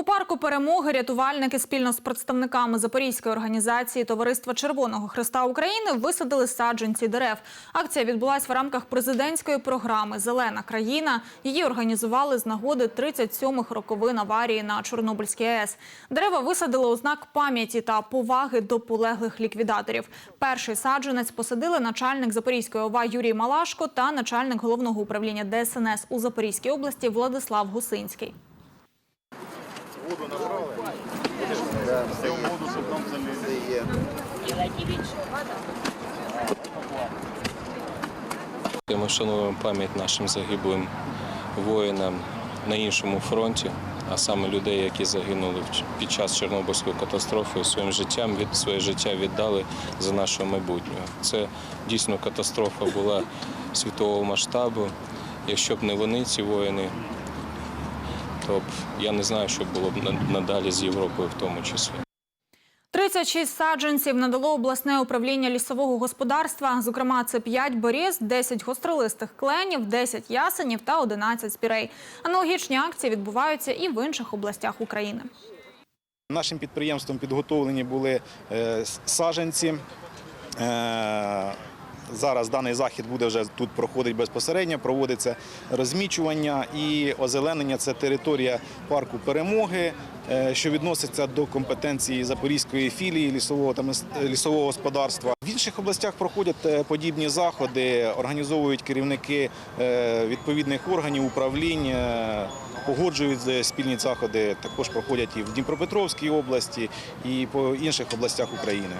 У парку перемоги рятувальники спільно з представниками Запорізької організації Товариства Червоного Христа України висадили саджанці дерев. Акція відбулась в рамках президентської програми Зелена країна. Її організували з нагоди 37-х роковин аварії на Чорнобильській АЕС. Дерева висадили у знак пам'яті та поваги до полеглих ліквідаторів. Перший саджанець посадили начальник Запорізької ОВА Юрій Малашко та начальник головного управління ДСНС у Запорізькій області Владислав Гусинський. Ми вшановуємо пам'ять нашим загиблим воїнам на іншому фронті, а саме людей, які загинули під час Чорнобильської катастрофи, своїм життям від своє життя віддали за нашого майбутнього. Це дійсно катастрофа була світового масштабу. Якщо б не вони, ці воїни, то б я не знаю, що було б на- надалі з Європою в тому числі. 36 саджанців надало обласне управління лісового господарства. Зокрема, це 5 боріз, 10 гостролистих кленів, 10 ясенів та 11 спірей. Аналогічні акції відбуваються і в інших областях України. Нашим підприємством підготовлені були е, саджанці. Е, Зараз даний захід буде вже тут проходить безпосередньо, проводиться розмічування і озеленення. Це територія парку перемоги, е, що відноситься до компетенції Запорізької філії лісового та мис- лісового господарства. В інших областях проходять е, подібні заходи, організовують керівники е, відповідних органів управлінь. е, Погоджують е, спільні заходи, також проходять і в Дніпропетровській області, і по інших областях України.